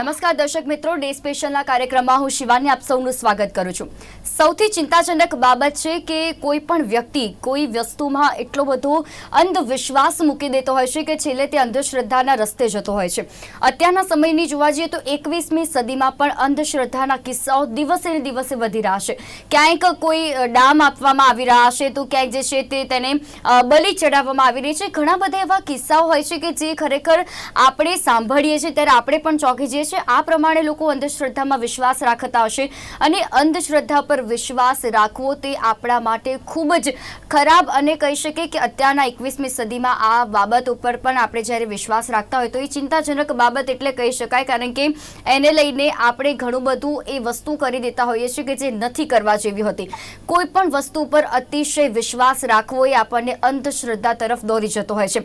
નમસ્કાર દર્શક મિત્રો, ડે સ્પેશિયલના કાર્યક્રમમાં હું શિવાની આપ સૌનું સ્વાગત કરું છું. સૌથી ચિંતાજનક બાબત છે કે કોઈ પણ વ્યક્તિ કોઈ વસ્તુમાં એટલો બધો અંધવિશ્વાસ મૂકી દેતો હોય છે કે છેલ્લે તે અંધશ્રદ્ધાના રસ્તે જતો હોય છે. અત્યારના સમયની જોવા જઈએ તો એકવીસમી સદીમાં પણ અંધશ્રદ્ધાના કિસ્સાઓ દિવસે દિવસે વધી રહ્યા છે. ક્યાંક કોઈ ડામ આપવામાં આવી રહ્યા છે તો ક્યાંક જે છે તે તેને બલી બલિ ચડાવવામાં આવી રહી છે. ઘણા બધા એવા કિસ્સાઓ હોય છે કે જે ખરેખર આપણે સાંભળીએ છીએ, ત્યારે આપણે પણ ચોંકી જઈએ છીએ આ પ્રમાણે લોકો અંધશ્રદ્ધામાં વિશ્વાસ રાખતા હશે અને અંધશ્રદ્ધા પર વિશ્વાસ રાખવો તે આપણા માટે ખૂબ જ ખરાબ અને કહી શકીએ કે અત્યારના એકવીસમી સદીમાં આ બાબત ઉપર પણ આપણે જ્યારે વિશ્વાસ રાખતા હોય તો એ ચિંતાજનક બાબત એટલે કહી શકાય. કારણ કે એને લઈને આપણે ઘણું બધું એ વસ્તુ કરી દેતા હોઈએ છીએ કે જે નથી કરવા જેવી હતી. કોઈ પણ વસ્તુ પર અતિશય વિશ્વાસ રાખવો એ આપણને અંધશ્રદ્ધા તરફ દોરી જતો હોય છે.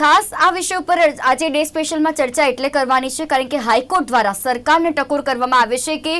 ખાસ આ વિષય ઉપર આજે ડે સ્પેશિયલમાં ચર્ચા એટલે કરવાની છે, કારણ કે હાઈકોર્ટ દ્વારા સરકારને ટકોર કરવામાં આવે છે કે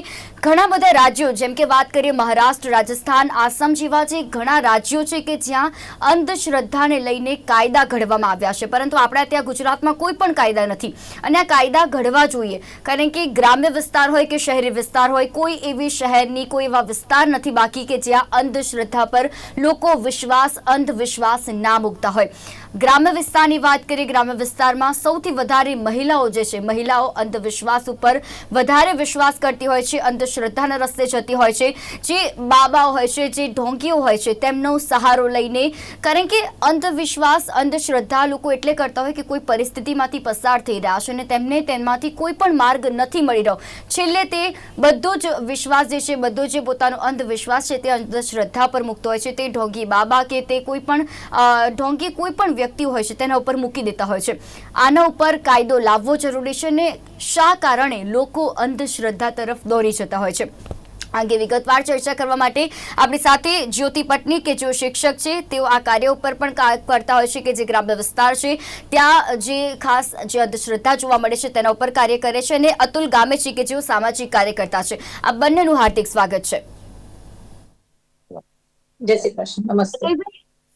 ઘણા બધા રાજ્યો, જેમ કે વાત કરીએ મહારાષ્ટ્ર, રાજસ્થાન, આસામ જેવા જે ઘણા રાજ્યો છે કે જ્યાં અંધશ્રદ્ધાને લઈને કાયદા ઘડવામાં આવ્યા છે. પરંતુ આપણા ત્યાં ગુજરાતમાં કોઈ પણ કાયદા નથી. અને આ કાયદા ઘડવા જોઈએ. કારણ કે ગ્રામ્ય વિસ્તાર હોય કે શહેરી વિસ્તાર હોય, કોઈ એવી શહેરની, કોઈ એવા વિસ્તાર નથી બાકી કે જ્યાં અંધશ્રદ્ધા પર લોકો વિશ્વાસ, અંધવિશ્વાસ ના મૂકતા હોય. ગ્રામ્ય વિસ્તારની વાત કરીએ, ગ્રામ્ય વિસ્તારમાં સૌથી વધારે મહિલાઓ જે છે, મહિલાઓ અંધવિશ્વાસ ઉપર વધારે વિશ્વાસ કરતી હોય છે, અંધશ્રદ્ધાના રસ્તે જતી હોય છે. જે બાબાઓ હોય છે, જે ઢોંગીઓ હોય છે, તેમનો સહારો લઈને, કારણ કે અંધવિશ્વાસ, અંધશ્રદ્ધા લોકો એટલે કરતા હોય કે કોઈ પરિસ્થિતિમાંથી પસાર થઈ રહ્યા છે અને તેમને તેમાંથી કોઈ પણ માર્ગ નથી મળી રહ્યો. છેલ્લે તે બધો જ વિશ્વાસ જે છે, બધો જે પોતાનો અંધવિશ્વાસ છે તે અંધશ્રદ્ધા પર મૂકતો હોય છે. તે ઢોંગી બાબા કે તે કોઈ પણ ઢોંગી કોઈ પણ વ્યક્તિ હોય છે તેના ઉપર મૂકી દેતા હોય છે. આના ઉપર કાયદો લાવવો જરૂરી છે અને શા કારણે લોકો અંધશ્રદ્ધા તરફ દોરી જતા હોય છે? અંગે વિગતવાર ચર્ચા કરવા માટે આપણી સાથે જ્યોતિ પટની કે જેઓ શિક્ષક છે તેઓ આ કાર્ય ઉપર પણ કરતા હોય છે કે જે ગ્રામ્ય વિસ્તાર છે ત્યાં જે ખાસ જે અંધશ્રદ્ધા જોવા મળે છે તેના ઉપર કાર્ય કરે છે અને અતુલ ગામેચી કે જેઓ સામાજિક કાર્યકર્તા છે. આ બંનેનું હાર્દિક સ્વાગત છે. જય શ્રી કૃષ્ણ. નમસ્તે.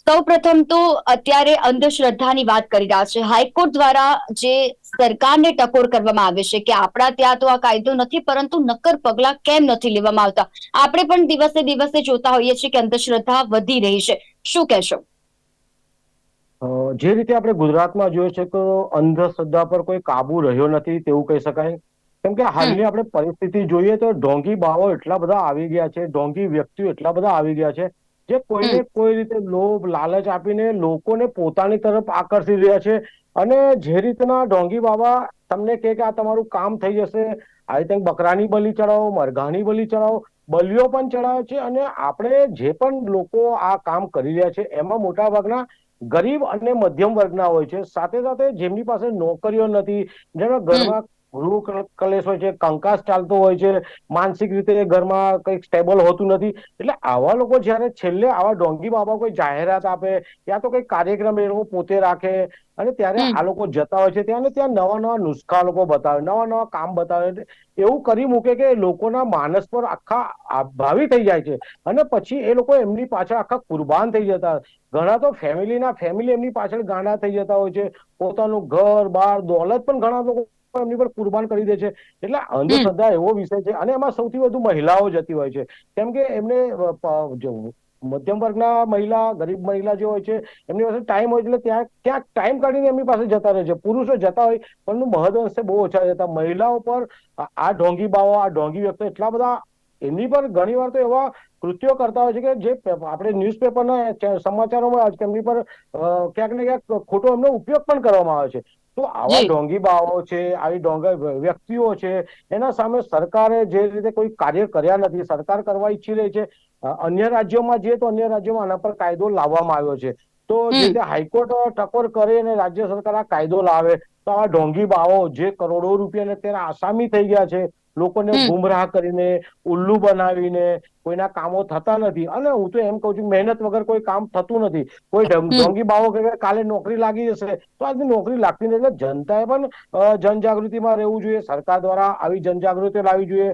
સૌ પ્રથમ તો અત્યારે અંધશ્રદ્ધાની વાત કરી રહ્યા છે. હાઈકોર્ટ દ્વારા જે સરકારને ટકોર કરવામાં આવે છે કે આપણા ત્યાં તો આ કાયદો નથી પરંતુ નક્કર પગલા કેમ નથી લેવામાં આવતા? આપણે પણ દિવસે દિવસે જોતા હોઈએ છીએ કે અંધશ્રદ્ધા વધી રહી છે. શું કહેશો? જે રીતે આપણે ગુજરાતમાં જોઈએ છે કે અંધશ્રદ્ધા પર કોઈ કાબુ રહ્યો નથી તેવું કહી શકાય. કેમ કે હાલની આપણે પરિસ્થિતિ જોઈએ તો ઢોંગી બાવો એટલા બધા આવી ગયા છે ઢોંગી વ્યક્તિઓ એટલા બધા આવી ગયા છે જે કોઈને કોઈ રીતે લોભ લાલચ આપીને લોકોને પોતાની તરફ આકર્ષી રહ્યા છે. અને જે રીતના ડોંગી બાબા તમને કહે કે આ તમારું કામ થઈ જશે આઈ થિંક બકરાની બલી ચડાવો મરઘાની બલી ચડાવો બલિયો પણ ચડાવે છે અને આપણે જે પણ લોકો આ કામ કરી રહ્યા છે એમાં મોટા ભાગના ગરીબ અને મધ્યમ વર્ગના હોય છે. સાથે સાથે જેમની પાસે નોકરીઓ નથી જેના ઘરમાં ગૃહ કલેશ હોય છે, કંકાસ ચાલતો હોય છે, માનસિક રીતે ઘરમાં કંઈક સ્ટેબલ હોતું નથી. એટલે આવા લોકો જ્યારે છેલ્લે આવા ડોંગી બાબા કોઈ જાહેરાત આપે, યા તો કઈ કાર્યક્રમ એ લોકો પોતે રાખે અને ત્યારે આ લોકો જતા હોય છે ત્યાં ત્યાં નવા નવા નુસ્ખા લોકો બતાવે નવા નવા કામ બતાવે એવું કરી મૂકે કે લોકોના માનસ પર આખા ભાવી થઈ જાય છે. અને પછી એ લોકો એમની પાછળ આખા કુરબાન થઈ જતા ઘણા તો ફેમિલીના ફેમિલી એમની પાછળ ગાંડા થઈ જતા હોય છે. પોતાનું ઘર બાર દોલત પણ ઘણા લોકો એમની પર કુરબાન કરી દે છે. એટલે અંધશ્રદ્ધા એવો વિષય છે. અને એમાં સૌથી વધુ મહિલાઓ જતી હોય છે. કેમ કે એમને મધ્યમ વર્ગના મહિલા ગરીબ મહિલા જે હોય છે એમની પાસે ટાઈમ હોય એટલે ત્યાં ક્યાંક ટાઈમ કાઢીને એમની પાસે જતા રહે છે. પુરુષો જતા હોય પરંતુ મહદ અંશે બહુ ઓછા જતા મહિલાઓ પર આ ઢોંગી બાવો આ ઢોંગી વ્યક્તિ એટલા બધા એમની પર ઘણી વાર તો એવા કૃત્યો કરતા હોય છે કે જે આપણે ન્યૂઝપેપરના સમાચારોમાં આવે છે એમની પર ક્યાંક ને ક્યાંક ખોટો એમનો ઉપયોગ પણ કરવામાં આવે છે. તો આવા ઢોંગી બાવો છે આવી ઢોંગા વ્યક્તિઓ છે એના સામે સરકારે જે રીતે કોઈ કાર્ય કર્યા નથી સરકાર કરવા ઈચ્છી રહી છે અન્ય રાજ્યોમાં જઈએ તો અન્ય રાજ્યોમાં આના પર કાયદો લાવવામાં આવ્યો છે. તો જે રીતે હાઈકોર્ટ ટકોર કરે અને રાજ્ય સરકાર આ કાયદો લાવે તો આવા ઢોંગી બાવો જે કરોડો રૂપિયા અત્યારે આસામી થઈ ગયા છે લોકોને ગુમરાહ કરીને ઉલ્લુ બનાવીને કોઈના કામો થતા નથી. અને હું તો એમ કહું છું મહેનત વગર કોઈ કામ થતું નથી. કોઈ ઢોંગી બાવો કે કાલે નોકરી લાગી જશે તો આજે નોકરી લાગતી નથી. એટલે જનતાએ પણ જનજાગૃતિમાં રહેવું જોઈએ. સરકાર દ્વારા આવી જનજાગૃતિ લાવવી જોઈએ.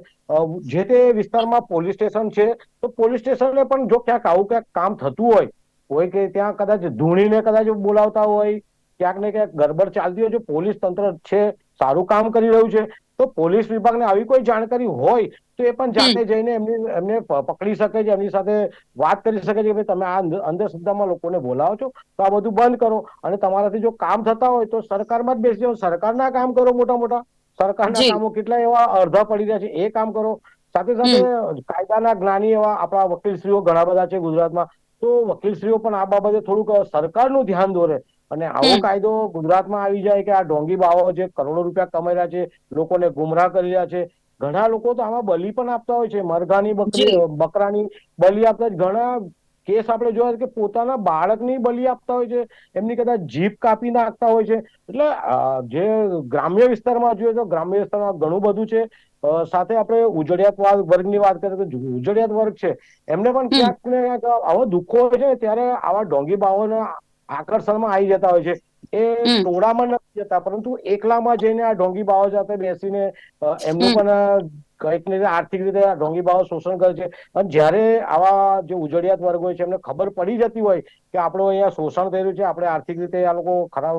જે તે વિસ્તારમાં પોલીસ સ્ટેશન છે તો પોલીસ સ્ટેશનને પણ જો ક્યાંક આવું ક્યાંક કામ થતું હોય હોય કે ત્યાં કદાચ ધૂણીને કદાચ બોલાવતા હોય ક્યાંક ને ક્યાંક ગરબડ ચાલતી હોય જો પોલીસ તંત્ર છે સારું કામ કરી રહ્યું છે તો પોલીસ વિભાગને આવી કોઈ જાણકારી હોય તો એ પણ જાતે જઈને એમની એમને પકડી શકે છે એમની સાથે વાત કરી શકે છે કે તમે આ અંધ- અંધશ્રદ્ધામાં લોકોને બોલાવો છો તો આ બધું બંધ કરો. અને તમારાથી જો કામ થતા હોય તો સરકારમાં જ બેસી જાઓ. સરકારના કામ કરો મોટા મોટા. સરકારના. કામો કેટલા એવા અડધા પડી રહ્યા છે એ કામ કરો. સાથે સાથે કાયદાના જ્ઞાની એવા આપણા વકીલશ્રીઓ ઘણા બધા છે ગુજરાતમાં. તો વકીલશ્રીઓ પણ આ બાબતે થોડુંક સરકારનું ધ્યાન દોરે. અને આવો કાયદો ગુજરાતમાં આવી જાય કે આ ઢોંગી બાવાઓ જે કરોડો રૂપિયા કમાઈ રહ્યા છે લોકોને ગુમરાહ કરી રહ્યા છે ઘણા લોકો તો આમાં બલી પણ આપતા હોય છે. મરઘાની બકરી બકરાની બલી આપતા ઘણા કેસ આપણે જોયા કે પોતાના બાળકની બલી આપતા હોય છે. એમની કદાચ જીભ કાપી નાખતા હોય છે. એટલે જે ગ્રામ્ય વિસ્તારમાં જોઈએ તો ગ્રામ્ય વિસ્તારમાં ઘણું બધું છે. સાથે આપણે ઉજળિયાત વર્ગ- વર્ગની વાત કરીએ તો ઉજળિયાત વર્ગ છે. એમને પણ ક્યાંક ને ક્યાંક આવો દુઃખો હોય છે ત્યારે આવા ડોંગી બાવોના આકર્ષણમાં આવી જતા હોય છે. એ ટોળામાં નથી જતા પરંતુ એકલામાં જઈને આ ઢોંગી બાવો સાથે બેસીને એમનું પણ કંઈક ને આર્થિક રીતે ઢોંગી ભાવ શોષણ કરે છે. અને જ્યારે આવા જે ઉજળિયાત વર્ગ હોય છે, એમને ખબર પડી જતી હોય કે આપણું અહીંયા શોષણ થઈ રહ્યું છે, આપણે આર્થિક રીતે આ લોકો ખરાબ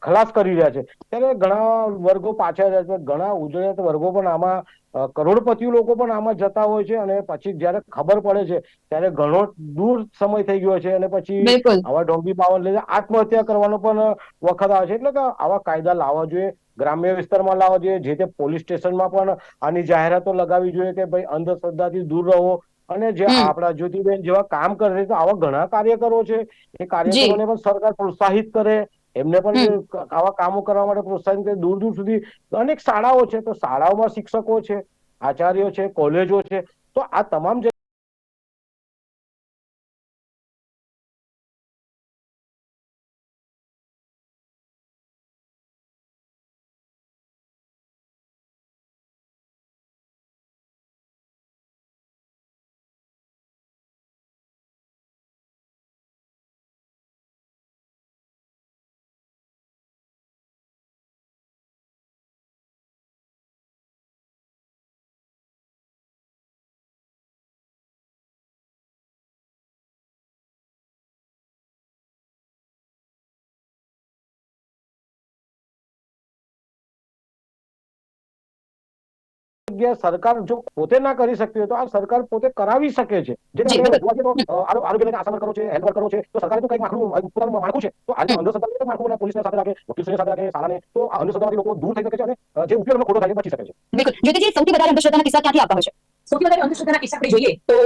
ખલાસ કરી રહ્યા છે. ત્યારે ઘણા વર્ગો પાછળ રહ્યા છે, ઘણા ઉજળિયાત વર્ગો પણ આમાં કરોડપતિઓ લોકો પણ આમાં જતા હોય છે અને પછી જયારે ખબર પડે છે ત્યારે ઘણો દૂર સમય થઈ ગયો છે અને પછી આવા ઢોંગી પાવન લઈને આત્મહત્યા કરવાનો પણ વખત આવે છે. એટલે કે આવા કાયદા લાવવા જોઈએ ગ્રામ્ય વિસ્તારમાં લાવવા જોઈએ જે તે પોલીસ સ્ટેશનમાં પણ આની જાહેરાતો લગાવી જોઈએ કે ભાઈ અંધશ્રદ્ધાથી દૂર રહો. અને જે. આપણા જ્યોતિબેન જેવા કામ કરે છે તો આવા ઘણા કાર્યકરો છે. એ કાર્યકરોને પણ સરકાર પ્રોત્સાહિત કરે એમને પણ આવા કામો કરવા માટે પ્રોત્સાહિત કરે દૂર દૂર સુધી અનેક શાળાઓ છે તો શાળાઓમાં શિક્ષકો છે આચાર્યો છે કોલેજો છે તો આ તમામ જગ્યાએ સરકાર જો પોતે ના કરી શકતી હોય તો આ સરકાર પોતે કરાવી શકે છે. જી, આપણે જોવા કરો છે હેલ્થ વર્કરો છે તો સરકારે તો કઈ માળખું, પોતાનું માળખું છે. તો આજે અંધશ્રદ્ધા માળખું પોલીસ સાથે રાખે વકીલ સાથે રાખે શાળાને. તો આ લોકો દૂર થઈ શકે છે અને જે ઉપયોગનો ખોટો થાય બચી શકે છે. બિલકુલ. જ્યોતિજી સૌથી વધારે અંધશ્રદ્ધાના કિસ્સા ક્યાંથી આવતા હોય છે? સૌથી વધારે અંધશ્રદ્ધાના કિસ્સા આપણે જોઈએ તો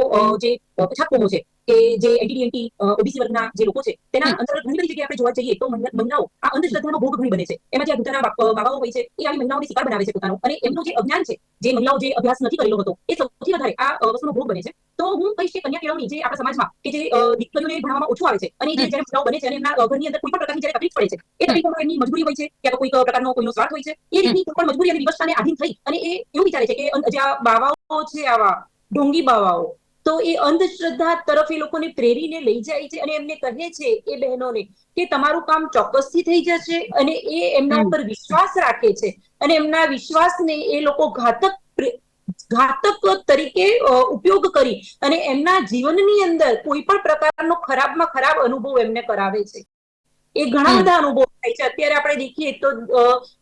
જે પછાત કોમો છે કે જે એન્ટી ઓબીસી વર્ગના જે લોકો છે તેના અંતર્ગત ઘણી બધી જગ્યાએ આપણે જોવા જઈએ તો મહિલાઓ આ અંધશ્રદ્ધાનો ભોગ ઘણી બને છે. એમાં જે આ બાબાઓ હોય છે એ આવી મહિલાઓને શિકાર બનાવે છે પોતાનો. અને એમનું જે અજ્ઞાન છે જે મહિલાઓ જે અભ્યાસ નથી કરેલો હતો એ સૌથી વધારે આ વસ્તુનો ભોગ બને છે. તો હું કહીશ કે કન્યા કેળવણી જે આપણા સમાજમાં કે જે દીકરીઓને ભણવામાં ઓછું આવે છે અને જે જ્યારે મહિલાઓ બને છે અને એમના ઘરની અંદર કોઈ પણ પ્રકારની જ્યારે તકલીફ પડે છે એ તકલીફમાં એમની મજબૂરી હોય છે કે કોઈ પ્રકારનો કોઈનો સ્વાર્થ હોય છે એ રીતની કોઈ પણ મજબૂરી અને વિવસ્થાને આધીન થઈ અને એ એવું વિચારે છે કે જે આ બાવાઓ છે આવા ઢોંગી બાવાઓ. તો એ અંધશ્રદ્ધા તરફ એ લોકોને પ્રેરીને લઈ જાય છે અને એમને કહે છે એ બહેનોને કે તમારું કામ ચોક્કસથી થઈ જશે અને એ એમના ઉપર વિશ્વાસ રાખે છે. અને એમના વિશ્વાસને એ લોકો ઘાતક ઘાતક તરીકે ઉપયોગ કરી અને એમના જીવનની અંદર કોઈ પણ પ્રકારનો ખરાબમાં ખરાબ અનુભવ એમને કરાવે છે. એ ઘણા બધા અનુભવ થાય છે. અત્યારે આપણે દેખીએ તો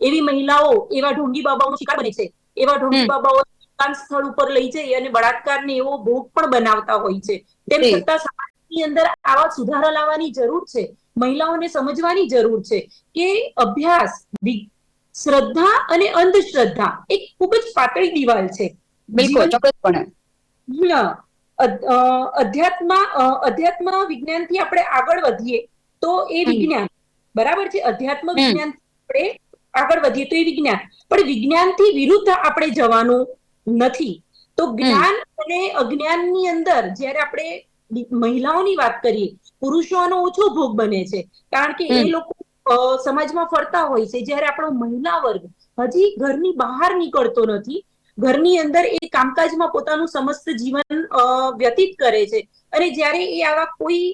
એવી મહિલાઓ એવા ઢોંગી બાબાઓનો શિકાર બને છે. એવા ઢોંગી બાબાઓ મકાન સ્થળ ઉપર લઈ જઈ અને બળાત્કારને એવો ભોગ પણ બનાવતા હોય છે. તેમ છતાં સમાજની અંદર આવા સુધારા લાવવાની જરૂર છે. મહિલાઓને સમજવાની જરૂર છે કે અભ્યાસ શ્રદ્ધા અને અંધશ્રદ્ધા એક ખૂબ જ પાતળી દિવાલ છે. બિલકુલ ચોક્કસપણે. અધ્યાત્મ અધ્યાત્મ વિજ્ઞાનથી આપણે આગળ વધીએ તો એ વિજ્ઞાન. બરાબર છે? અધ્યાત્મ વિજ્ઞાન આપણે આગળ વધીએ તો એ વિજ્ઞાન. પણ વિજ્ઞાનથી વિરુદ્ધ આપણે જવાનું નથી. તો જ્ઞાન અને અજ્ઞાનની અંદર જ્યારે આપણે મહિલાઓની વાત કરીએ પુરુષોનો ઓછો ભોગ બને છે. કારણ કે એ લોકો સમાજમાં ફરતા હોય છે. જ્યારે આપણો મહિલા વર્ગ હજી ઘરની બહાર નીકળતો નથી. ઘરની અંદર એ કામકાજમાં પોતાનું સમસ્ત જીવન વ્યતીત કરે છે. અને જ્યારે એ આવા કોઈ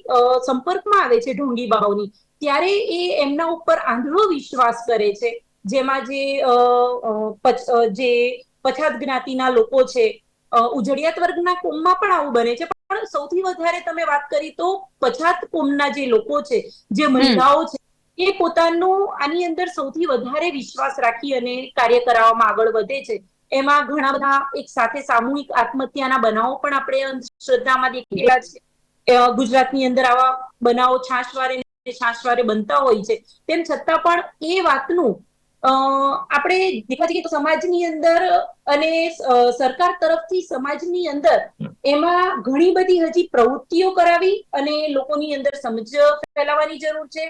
સંપર્કમાં આવે છે ઢોંગી બાવની ત્યારે એ એમના ઉપર આંધળો વિશ્વાસ કરે છે. જેમાં જે જે પછાત જ્ઞાતિના લોકો છે. ઉજળિયાત વર્ગના કોમમાં પણ આવું બને છે. પણ સૌથી વધારે તમે વાત કરી તો પછાત કોમના જે લોકો છે જે મહિલાઓ છે એ પોતાનું આની અંદર સૌથી વધારે વિશ્વાસ રાખી અને કાર્ય કરાવવામાં આગળ વધે છે. એમાં ઘણા બધા એક સાથે સામૂહિક આત્મહત્યાના બનાવો પણ આપણે અંધશ્રદ્ધામાં દેખેલા છે. ગુજરાતની અંદર આવા બનાવો છાશવારે છાશવારે બનતા હોય છે. તેમ છતાં પણ એ વાતનું આપણે દેખવા જઈએ તો સમાજની અંદર અને સરકાર તરફથી સમાજની અંદર એમાં ઘણી બધી હજી પ્રવૃત્તિઓ કરાવી અને લોકોની અંદર સમજ ફેલાવવાની જરૂર છે.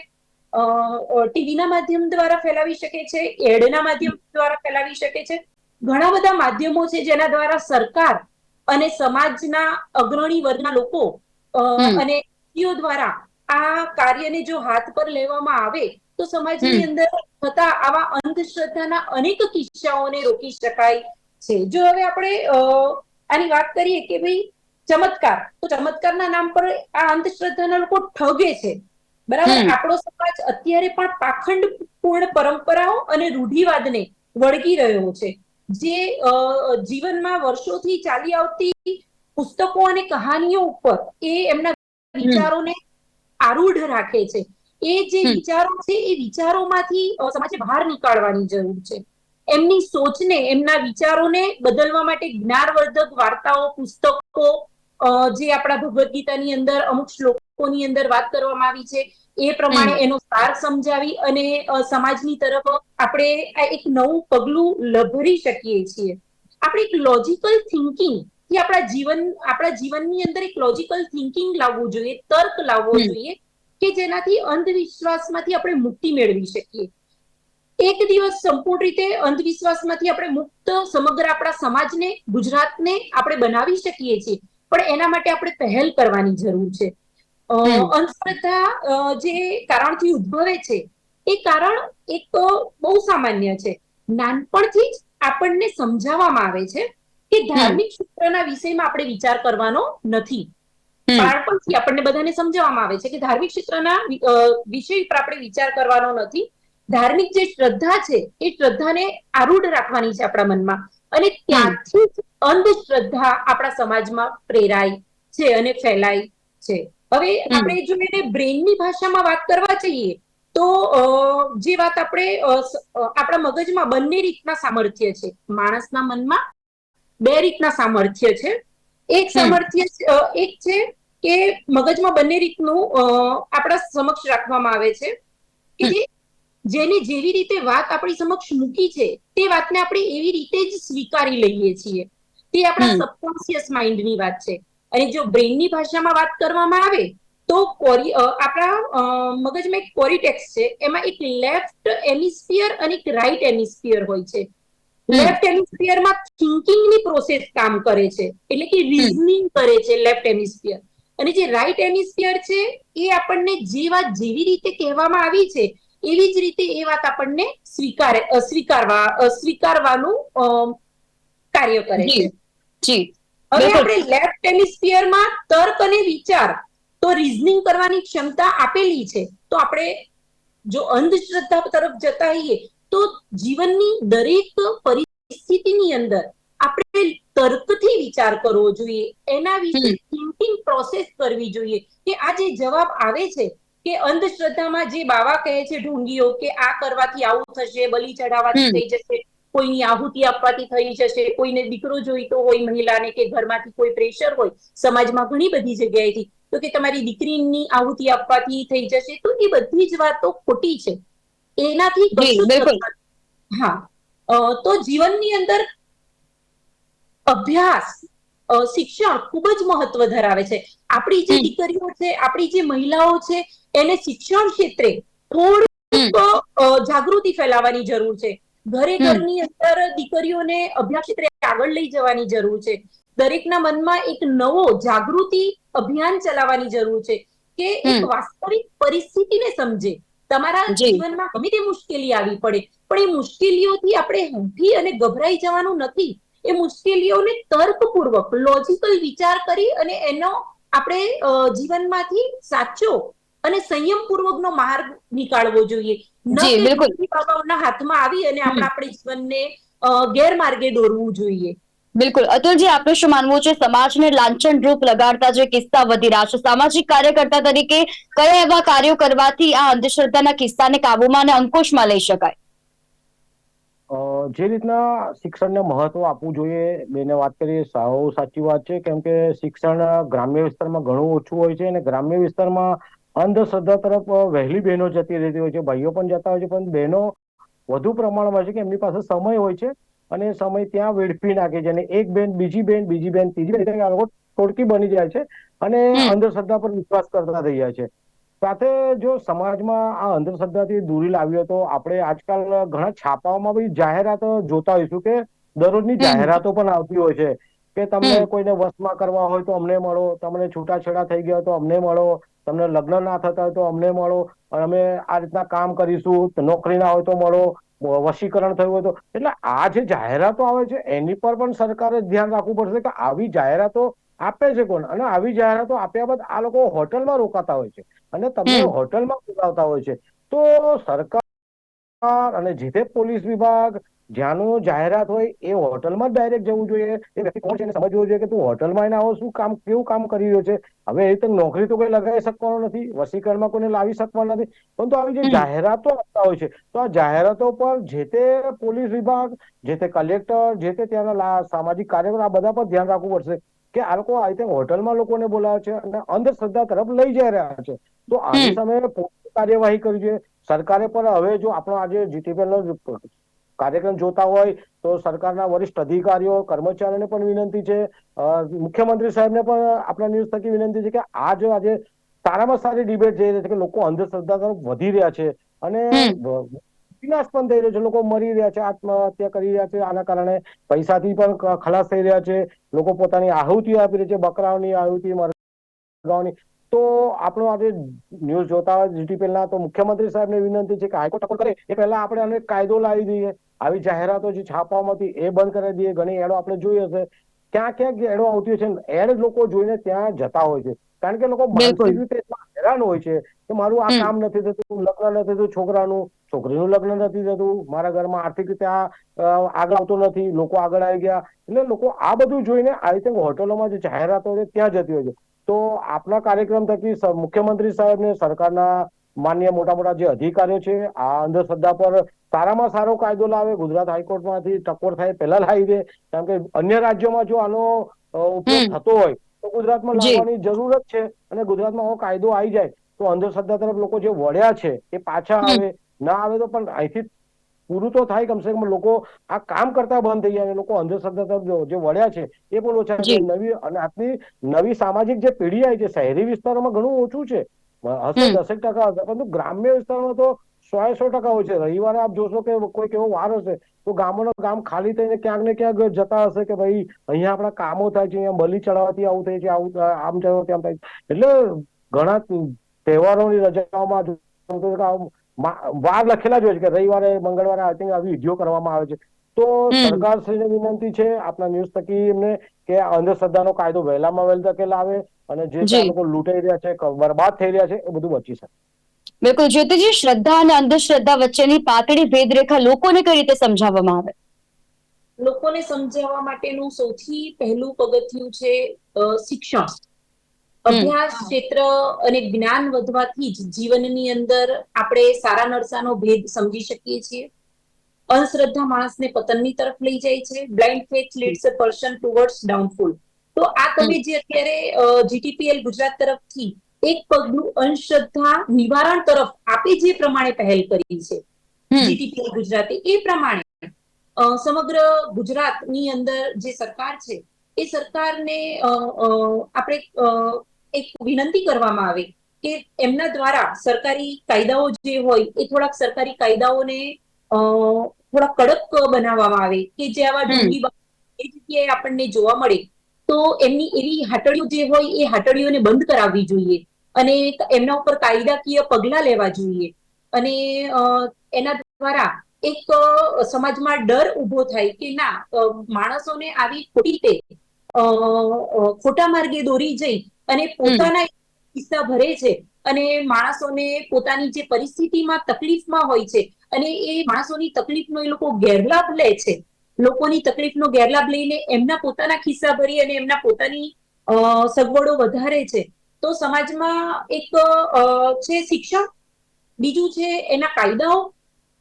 ટીવીના માધ્યમ દ્વારા ફેલાવી શકે છે એડના માધ્યમ દ્વારા ફેલાવી શકે છે. ઘણા બધા માધ્યમો છે જેના દ્વારા સરકાર અને સમાજના અગ્રણી વર્ગના લોકો અને દ્વારા આ કાર્યને જો હાથ પર લેવામાં આવે તો સમાજની. અંદર થતા આવા અંધશ્રદ્ધાના અનેક કિસ્સાઓને રોકી શકાય છે. જો હવે આપણે આની વાત કરીએ કે ભાઈ ચમત્કાર તો ચમત્કારના નામ પર આ અંધશ્રદ્ધાના લોકો ઠગે છે. બરાબર? આપણો સમાજ અત્યારે પણ પાખંડ પૂર્ણ પરંપરાઓ અને રૂઢિવાદને વળગી રહ્યો છે. જે જીવનમાં વર્ષોથી ચાલી આવતી પુસ્તકો અને કહાનીઓ ઉપર એ એમના વિચારોને આરૂઢ રાખે છે. એ જે વિચારો છે એ વિચારોમાંથી સમાજે બહાર નીકાળવાની જરૂર છે. એમની સોચને એમના વિચારોને બદલવા માટે જ્ઞાનવર્ધક વાર્તાઓ પુસ્તકો જે આપણા ભગવદ્ ગીતાની અંદર અમુક શ્લોકોની અંદર વાત કરવામાં આવી છે એ પ્રમાણે એનો સાર સમજાવી અને સમાજની તરફ આપણે આ એક નવું પગલું લભરી શકીએ છીએ. આપણે એક લોજિકલ થિંકિંગ થી આપણા જીવન આપણા જીવનની અંદર એક લોજિકલ થિંકિંગ લાવવું જોઈએ તર્ક લાવવો જોઈએ કે જેનાથી અંધવિશ્વાસમાંથી આપણે મુક્તિ મેળવી શકીએ. એક દિવસ સંપૂર્ણ રીતે અંધવિશ્વાસમાંથી આપણે મુક્ત સમગ્ર આપણા સમાજને ગુજરાતને આપણે બનાવી શકીએ છીએ પણ એના માટે આપણે પહેલ કરવાની જરૂર છે. અંધશ્રદ્ધા જે કારણથી ઉદ્ભવે છે એ કારણ એક બહુ સામાન્ય છે. નાનપણથી જ આપણને સમજાવવામાં આવે છે કે ધાર્મિક સૂત્રના વિષયમાં આપણે વિચાર કરવાનો નથી. બાળપણથી આપણને બધાને સમજાવવામાં આવે છે કે ધાર્મિક ક્ષેત્રના વિષય પર આપણે વિચાર કરવાનો નથી. ધાર્મિક જે શ્રદ્ધા છે એ શ્રદ્ધાને આરૂઢ રાખવાની છે આપણા મનમાં. અને ત્યાંથી જ અંધશ્રદ્ધા આપણા સમાજમાં પ્રેરાય છે અને ફેલાય છે. હવે આપણે જો એને બ્રેનની ભાષામાં વાત કરવા જઈએ તો જે વાત આપણે આપણા મગજમાં બંને રીતના સામર્થ્ય છે. માણસના મનમાં બે રીતના સામર્થ્ય છે. એક સામર્થ્ય એક છે કે મગજમાં બંને રીતનું આપણા સમક્ષ રાખવામાં આવે છે. કે જે જેને જેવી રીતે વાત આપણી સમક્ષ મૂકી છે તે વાતને આપણે એવી રીતે જ સ્વીકારી લઈએ છીએ. તે આપણા. સબકોન્શિયસ માઇન્ડની વાત છે. અને જો બ્રેનની ભાષામાં વાત કરવામાં આવે તો કોરી આપણા મગજમાં એક કોરિટેક્સ છે. એમાં એક લેફ્ટ એમિસ્ફિયર અને એક રાઈટ એમિસ્ફિયર હોય છે. લેફ્ટ હેમિસ્ફિયરમાં થિંકિંગની પ્રોસેસ કામ કરે છે. એટલે કે રીઝનિંગ કરે છે લેફ્ટ એમિસ્ફિયર અને જે રાઈટ એમિસ્ફિયર છે એ આપણને જે વાત જેવી રીતે કહેવામાં આવી છે એવી જ રીતે એ વાત આપણને સ્વીકારે સ્વીકારવા સ્વીકારવાનું કાર્ય કરે છે. જી. હવે આપણે લેફ્ટ હેમિસ્ફિયરમાં તર્ક અને વિચાર તો રીઝનિંગ કરવાની ક્ષમતા આપેલી છે. તો આપણે જો અંધશ્રદ્ધા તરફ જતા હોઈએ તો જીવનની દરેક પરિસ્થિતિની અંદર આપણે તર્કથી વિચાર કરવો જોઈએ. એના વિશે. થિંકિંગ પ્રોસેસ કરવી જોઈએ કે આ જે જવાબ આવે છે કે અંધશ્રદ્ધામાં જે બાવા કહે છે ઢોંગીઓ કે આ કરવાથી આવું થશે બલિ ચઢાવવાથી થઈ જશે કોઈની આહુતિ આપવાથી થઈ જશે કોઈને દીકરો જોઈતો હોય મહિલાને કે ઘરમાંથી કોઈ પ્રેશર હોય સમાજમાં ઘણી બધી જગ્યાએથી તો કે તમારી દીકરીની આહુતિ આપવાથી થઈ જશે તો એ બધી જ વાતો ખોટી છે. એનાથી બિલકુલ. હા. તો જીવનની અંદર અભ્યાસ શિક્ષણ ખૂબ જ મહત્વ ધરાવે છે. આપણી જે દીકરીઓ છે આપણી જે મહિલાઓ છે એને શિક્ષણ ક્ષેત્રે થોડુંક જાગૃતિ ફેલાવવાની જરૂર છે. ઘરે ઘરની અંદર દીકરીઓને અભ્યાસ ક્ષેત્રે આગળ લઈ જવાની જરૂર છે. દરેકના મનમાં એક નવો જાગૃતિ અભિયાન ચલાવવાની જરૂર છે કે એક વાસ્તવિક પરિસ્થિતિને સમજે. તમારા જીવનમાં ગમે તે મુશ્કેલી આવી પડે પણ એ મુશ્કેલીઓથી આપણે હંફી અને ગભરાઈ જવાનું નથી. એ મુશ્કેલીઓને તર્કપૂર્વક લોજિકલ વિચાર કરી અને એનો આપણે જીવનમાંથી સાચો અને સંયમપૂર્વકનો માર્ગ નીકાળવો જોઈએ. ન બાબાઓના હાથમાં આવી અને આપણે આપણે આપણા જીવનને ગેરમાર્ગે દોરવું જોઈએ. બિલકુલ. અતુલજી, આપનું શું માનવું છે? સમાજને લાંછન રૂપ લગાડતા જે કિસ્સા વધી રહ્યા છે, સામાજિક કાર્યકર્તા તરીકે કયા એવા કાર્યો કરવાથી આ અંધશ્રદ્ધાના કિસ્સાને કાબુમાં અને અંકુશમાં લઈ શકાય? જે રીતના શિક્ષણને મહત્વ આપવું જોઈએ, બેને વાત કરીએ સાવ સાચી વાત છે, કેમ કે શિક્ષણ ગ્રામ્ય વિસ્તારમાં ઘણું ઓછું હોય છે અને ગ્રામ્ય વિસ્તારમાં અંધશ્રદ્ધા તરફ વહેલી બહેનો જતી રહેતી હોય છે, ભાઈઓ પણ જતા હોય છે, પણ બહેનો વધુ પ્રમાણમાં છે કે એમની પાસે સમય હોય છે અને સમય ત્યાં વેડફી નાખે છે અને એક બેન બીજી બેન બીજી બેન ત્રીજી બેન આ લોકો ટોળકી બની જાય છે અને અંધશ્રદ્ધા પર વિશ્વાસ કરતા થઈ જાય છે. સાથે જો સમાજમાં આ અંધશ્રદ્ધાથી દૂરી લાવીએ તો આપણે આજકાલ ઘણા છાપાઓમાં બી જાહેરાતો જોતા હોઈશું કે દરરોજની. જાહેરાતો પણ આવતી હોય છે કે તમને કોઈને વસમાં કરવા હોય તો અમને મળો તમને છૂટાછેડા થઈ ગયા હોય તો અમને મળો તમને લગ્ન ના થતા હોય તો અમને મળો અમે આ રીતના કામ કરીશું નોકરી ના હોય તો મળો વશીકરણ થયું હતું એટલે આ જે જાહેરાતો આવે છે એની પર પણ સરકારે ધ્યાન રાખવું પડશે કે આવી જાહેરાતો આપે છે કોણ? અને આવી જાહેરાતો આપ્યા બાદ આ લોકો હોટલમાં રોકાતા હોય છે. અને તમને હોટલમાં રોકાવતા હોય છે. તો સરકાર અને જે તે પોલીસ વિભાગ જ્યાંનું જાહેરાત હોય એ હોટલમાં જ ડાયરેક્ટ જવું જોઈએ. એ વ્યક્તિ કોણ છે એને સમજવું જોઈએ કે તું હોટલમાં એને આવો શું કામ કેવું કામ કરી રહ્યો છે? હવે એ તો નોકરી તો કોઈ લગાવી શકવાનો નથી વસીકરણમાં કોઈને લાવી શકવાનો નથી. પરંતુ આવી જે જાહેરાતો આપતા હોય છે તો આ જાહેરાતો પર જે તે પોલીસ વિભાગ જે તે કલેક્ટર જે તે ત્યાંના સામાજિક કાર્યકરો આ બધા પર ધ્યાન રાખવું પડશે કે આ લોકો આ રીતે હોટલમાં લોકોને બોલાવે છે અને અંધશ્રદ્ધા તરફ લઈ જઈ રહ્યા છે. તો આની હમ. સામે કાર્યવાહી કરવી જોઈએ સરકારે પણ હવે જો આપણો આજે જીટીપીએલ કાર્યક્રમ જોતા હોય તો સરકારના વરિષ્ઠ અધિકારીઓ કર્મચારીઓને પણ વિનંતી છે. મુખ્યમંત્રી સાહેબને પણ આપણા ન્યૂઝ થકી વિનંતી છે કે આ જો આજે સારામાં સારી ડિબેટ જઈ રહી છે કે લોકો અંધશ્રદ્ધા તરફ વધી રહ્યા છે અને વિનાશ પણ થઈ રહ્યો છે. લોકો મરી રહ્યા છે આત્મહત્યા કરી રહ્યા છે. આના કારણે પૈસાથી પણ ખલાસ થઈ રહ્યા છે. લોકો પોતાની આહુતિ આપી રહ્યા છે બકરાઓની આહુતિ મરગાઓની તો આપણો આજે ન્યૂઝ જોતા હોય GTPL ના તો મુખ્યમંત્રી સાહેબને વિનંતી છે કે હાઈકોર્ટ કરે. એ પહેલા આપણે આને કાયદો લાવી દઈએ. આવી જાહેરાતો જે છાપવામાં હતી એ બંધ કરી દઈએ. ઘણી એડો આપણે જોઈ હશે. ક્યાં ક્યાંક એડો આવતી છે એડ લોકો જોઈને ત્યાં જતા હોય છે. કારણ કે લોકો માનસિક રીતે હેરાન હોય છે કે મારું આ કામ નથી થતું લગ્ન નથી થતું છોકરાનું છોકરીનું લગ્ન નથી થતું મારા ઘરમાં આર્થિક રીતે આ આગળ આવતો નથી લોકો આગળ આવી ગયા. એટલે લોકો આ બધું જોઈને આ રીતે હોટલોમાં જે જાહેરાતો છે ત્યાં જતી હોય છે. તો આપના કાર્યક્રમ થકી મુખ્યમંત્રી સાહેબને સરકારના માન્ય મોટા મોટા જે અધિકારીઓ છે આ અંધશ્રદ્ધા પર સારામાં સારો કાયદો લાવે ગુજરાત હાઈકોર્ટમાંથી ટકોર થાય પહેલા લાવી દે. કારણ કે અન્ય રાજ્યોમાં જો આનો ઉપયોગ થતો હોય તો ગુજરાતમાં લાવવાની જરૂર જ છે અને ગુજરાતમાં આવો કાયદો આવી જાય તો અંધશ્રદ્ધા તરફ લોકો જે વળ્યા છે એ પાછા આવે ના આવે તો પણ અહીંથી પૂરું તો થાય કમસે કમ લોકો આ કામ કરતા બંધ થઈ જાય લોકો અંધશ્રદ્ધા તરફ જે વળ્યા છે એ પણ ઓછા. નવી અને આજની નવી સામાજિક જે પેઢી આવી છે શહેરી વિસ્તારોમાં ઘણું ઓછું છે. હશે દસેક ટકા હશે પરંતુ ગ્રામ્ય વિસ્તારમાં તો સો એ સો ટકા હોય છે રવિવારે આપ જોશો કે કોઈક એવો વાર હશે તો ગામોનો ગામ ખાલી થઈને ક્યાંક ને ક્યાંક જતા હશે કે ભાઈ અહીંયા આપણા કામો થાય છે અહીંયા બલી ચડાવવાથી આવું થાય છે આવું આમ થયો તેમ થાય એટલે ઘણા તહેવારોની રજાઓમાં વાર લખેલા જ હોય છે કે રવિવારે મંગળવારે આઈ થિંક આવી વીડિયો કરવામાં આવે છે. તો હમ. સરકારશ્રીને વિનંતી છે આપણા ન્યૂઝ થકી એમને કે અંધશ્રદ્ધાનો કાયદો વહેલામાં વહેલ તકે લાવે અને જે લોકો લૂંટાઈ રહ્યા છે બરબાદ થઈ રહ્યા છે એ બધું બચી શકે. બિલકુલ જ્યોતિજી શ્રદ્ધા અને અંધશ્રદ્ધા વચ્ચેની પાતળી ભેદરેખા લોકોને કઈ રીતે સમજાવવામાં આવે? લોકોને સમજાવવા માટેનું સૌથી પહેલું પગથિયું છે શિક્ષણ. અભ્યાસ ક્ષેત્ર અને જ્ઞાન વધવાથી જ જીવનની અંદર આપણે સારા નરસાનો ભેદ સમજી શકીએ છીએ. અંધશ્રદ્ધા માણસને પતનની તરફ લઈ જાય છે. Blind faith leads a person towards downfall તો આ તમે જે અત્યારે જીટીપીએલ ગુજરાત તરફથી એક પગલું અંધશ્રદ્ધા નિવારણ તરફ આપે જે પ્રમાણે પહેલ કરી છે. હમ. ગુજરાતે એ પ્રમાણે સમગ્ર ગુજરાતની અંદર જે સરકાર છે એ સરકારને આપણે એક વિનંતી કરવામાં આવે કે એમના દ્વારા સરકારી કાયદાઓ જે હોય એ થોડાક સરકારી કાયદાઓને થોડા કડક બનાવવામાં આવે કે જે આવા ઢોંગી એ જગ્યાએ આપણને જોવા મળે તો એમની એવી હાટડીઓ જે હોય એ હાટડીઓને બંધ કરાવવી જોઈએ. અને એમના ઉપર કાયદાકીય પગલા લેવા જોઈએ. અને એના દ્વારા એક સમાજમાં ડર ઊભો થાય કે ના માણસોને આવી ખોટી રીતે ખોટા માર્ગે દોરી જઈ અને પોતાના કિસ્સા ભરે છે અને માણસોને પોતાની જે પરિસ્થિતિમાં તકલીફમાં હોય છે અને એ માણસોની તકલીફનો એ લોકો ગેરલાભ લે છે. લોકોની તકલીફનો ગેરલાભ લઈને એમના પોતાના ખિસ્સા ભરી અને એમના પોતાની અ, સગવડો વધારે છે. તો સમાજમાં એક છે શિક્ષણ બીજું છે એના કાયદાઓ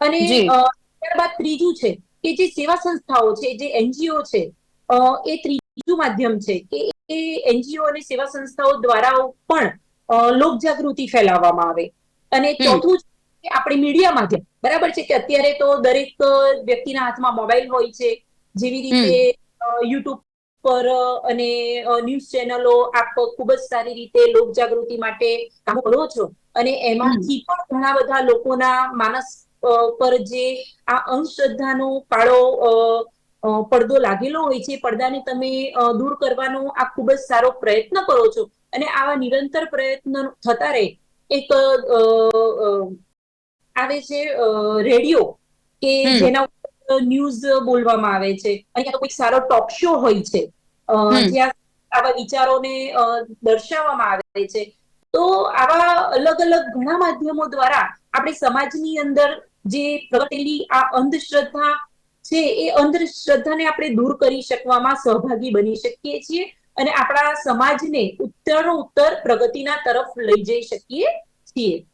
અને ત્યારબાદ ત્રીજું છે કે જે સેવા સંસ્થાઓ છે જે એનજીઓ છે એ ત્રીજું માધ્યમ છે કે એ એનજીઓ અને સેવા સંસ્થાઓ દ્વારા પણ લોક જાગૃતિ ફેલાવવામાં આવે. અને. ચોથું છે આપણે મીડિયા માધ્યમ. બરાબર છે કે અત્યારે તો દરેક વ્યક્તિના હાથમાં મોબાઈલ હોય છે જેવી રીતે યુટ્યુબ પર અને ન્યૂઝ ચેનલો આપ ખૂબ જ સારી રીતે લોક જાગૃતિ માટે કામ કરો છો. અને એમાંથી પણ ઘણા બધા લોકોના માનસ પર જે આ અંધશ્રદ્ધાનો અ, પડદો લાગેલો હોય છે પડદાને તમે દૂર કરવાનો આ ખૂબ જ સારો પ્રયત્ન કરો છો. અને આવા નિરંતર પ્રયત્ન થતા રહે. એક આવે છે રેડિયો કે જેના ઉપર ન્યૂઝ બોલવામાં આવે છે. અને ક્યાં કોઈ સારો ટોક શો હોય છે. જ્યાં આવા વિચારોને દર્શાવવામાં આવે છે. તો આવા અલગ અલગ ઘણા માધ્યમો દ્વારા આપણે સમાજની અંદર જે પ્રગટેલી આ અંધશ્રદ્ધા છે એ અંધશ્રદ્ધાને આપણે દૂર કરી શકવામાં સહભાગી બની શકીએ છીએ અને આપણા સમાજને ઉત્તરનો ઉત્તર પ્રગતિના તરફ લઈ જઈ શકીએ છીએ.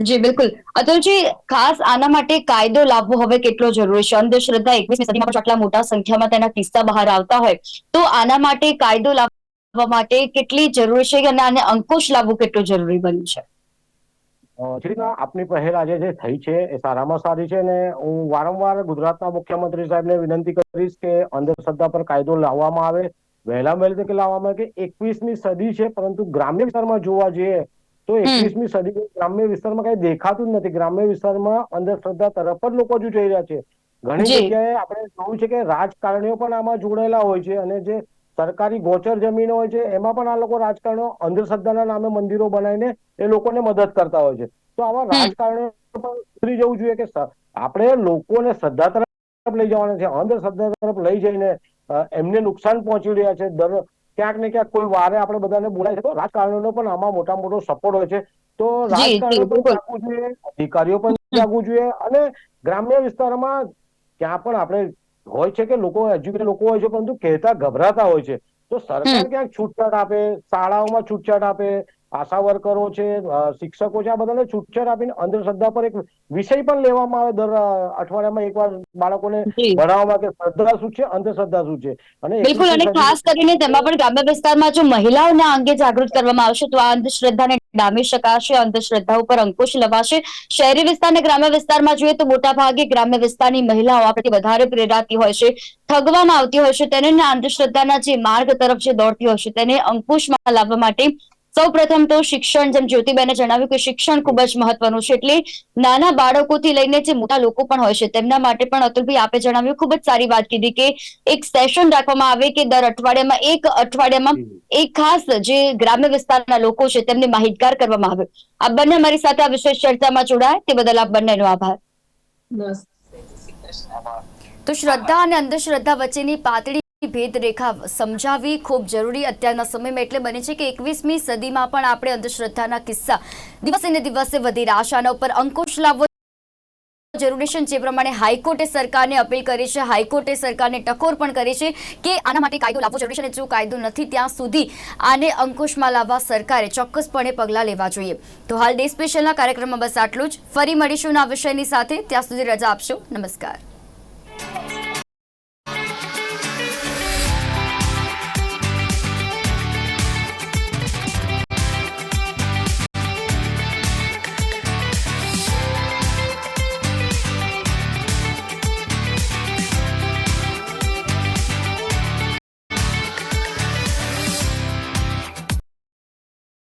જી બિલકુલ. અતુલજી ખાસ આના માટે કાયદો લાવવો હવે કેટલો જરૂરી છે? અંધશ્રદ્ધા એકવીસમી સદીમાં આટલા મોટા સંખ્યામાં તેના કિસ્સા બહાર આવતા હોય. તો આના માટે કાયદો લાવવા માટે કેટલી જરૂરી છે અને આને અંકુશ લાવવું કેટલું જરૂરી બન્યું છે? અ, આપની પહેલ આજે જે થઈ છે એ સારામાં સારી છે અને હું વારંવાર ગુજરાતના મુખ્યમંત્રી સાહેબને વિનંતી કરીશ કે અંધશ્રદ્ધા પર કાયદો લાવવામાં આવે. વહેલા વહેલી તકે લાવવામાં આવે કે એકવીસમી સદી છે પરંતુ ગ્રામ્ય વિસ્તારમાં જોવા જઈએ તો એકવીસમી સદી ગ્રામ્ય વિસ્તારમાં કઈ દેખાતું જ નથી. ગ્રામ્ય વિસ્તારમાં અંધશ્રદ્ધા તરફ જ લોકો હજુ જઈ રહ્યા છે. ઘણી જગ્યાએ આપણે જોયું છે કે રાજકારણીઓ પણ આમાં જોડાયેલા હોય છે અને જે સરકારી ગોચર જમીનો હોય છે એમાં પણ આ લોકો રાજકારણીઓ અંધશ્રદ્ધાના નામે મંદિરો બનાવીને એ લોકોને મદદ કરતા હોય છે. તો આવા રાજકારણીઓ પણ ઉતરી જવું જોઈએ કે આપણે લોકોને શ્રદ્ધા તરફ લઈ જવાના છે અંધશ્રદ્ધા તરફ લઈ જઈને એમને નુકસાન પહોંચી રહ્યા છે. દર ક્યાંક ને ક્યાંક કોઈ વારે આપણે બધાને બોલાય છે. તો રાજકારણીઓનો પણ આમાં મોટા મોટો સપોર્ટ હોય છે. તો રાજકારણીઓ પણ જાગવું જોઈએ અધિકારીઓ પણ જાગવું જોઈએ અને ગ્રામ્ય વિસ્તારમાં ક્યાં પણ આપણે હોય છે કે લોકો એજ્યુકેટેડ લોકો હોય છે પરંતુ કહેતા ગભરાતા હોય છે. તો સરકાર ક્યાંક છૂટછાટ આપે શાળાઓમાં છૂટછાટ આપે આશા વર્કરો છે શિક્ષકો છે આ બધાને છૂટછાટ આપીને અંધશ્રદ્ધા પર એક વિષય પણ લેવામાં આવે દર અઠવાડિયામાં એકવાર બાળકોને ભણાવવામાં કે શ્રદ્ધા શું છે અંધશ્રદ્ધા શું છે? અને બિલકુલ અને ખાસ કરીને તેમાં પણ ગ્રામ્ય વિસ્તારમાં જો મહિલાઓને અંગે જાગૃત કરવામાં આવશે તો આ અંધશ્રદ્ધાને ડામી શકાશે અંધશ્રદ્ધા ઉપર અંકુશ લવાશે. શહેરી વિસ્તાર અને ગ્રામ્ય વિસ્તારમાં જોઈએ તો મોટા ભાગે ગ્રામ્ય વિસ્તારની મહિલાઓ આ પ્રત્યે વધારે પ્રેરાતી હોય છે ઠગવામાં આવતી હોય છે તેને અંધશ્રદ્ધાના જે માર્ગ તરફ જે દોડતી હોય છે તેને અંકુશમાં લાવવા માટે સૌ પ્રથમ તો શિક્ષણ જેમ જ્યોતિબેને જણાવ્યું કે શિક્ષણ ખૂબ જ મહત્વનું છે. એટલે નાના બાળકોથી લઈને જે મોટા લોકો પણ હોય છે તેમના માટે પણ અતુલભાઈ આપે જણાવ્યું ખૂબ જ સારી વાત કીધી કે એક સેશન રાખવામાં આવે કે દર અઠવાડિયામાં એક અઠવાડિયામાં એક ખાસ જે ગ્રામ્ય વિસ્તારના લોકો છે તેમને માહિતગાર કરવામાં આવે. આ બંને મારી સાથે આ વિશેષ ચર્ચામાં જોડાય તે બદલ આપ બંનેનો આભાર. બસ. તો શ્રદ્ધા અને અંધશ્રદ્ધા વચ્ચેની પાતળી ભેદરેખા સમજાવવી ખૂબ જરૂરી અત્યારના સમયમાં એટલે બને છે કે એકવીસમી સદીમાં પણ આપણે અંધશ્રદ્ધાના કિસ્સા દિવસે ને દિવસે વધી રહ્યા છે. ઉપર અંકુશ લાવવો જરૂરી છે જે પ્રમાણે હાઈકોર્ટે સરકારને અપીલ કરી છે. હાઈકોર્ટે સરકારને ટકોર પણ કરી છે કે આના માટે કાયદો લાવવો જરૂરી છે અને જો કાયદો નથી ત્યાં સુધી આને અંકુશમાં લાવવા સરકારે ચોક્કસપણે પગલાં લેવા જોઈએ. તો હાલ ડે સ્પેશિયલના કાર્યક્રમમાં બસ આટલું જ. ફરી મળીશું આ વિષયની સાથે. ત્યાં સુધી રજા આપશો. નમસ્કાર.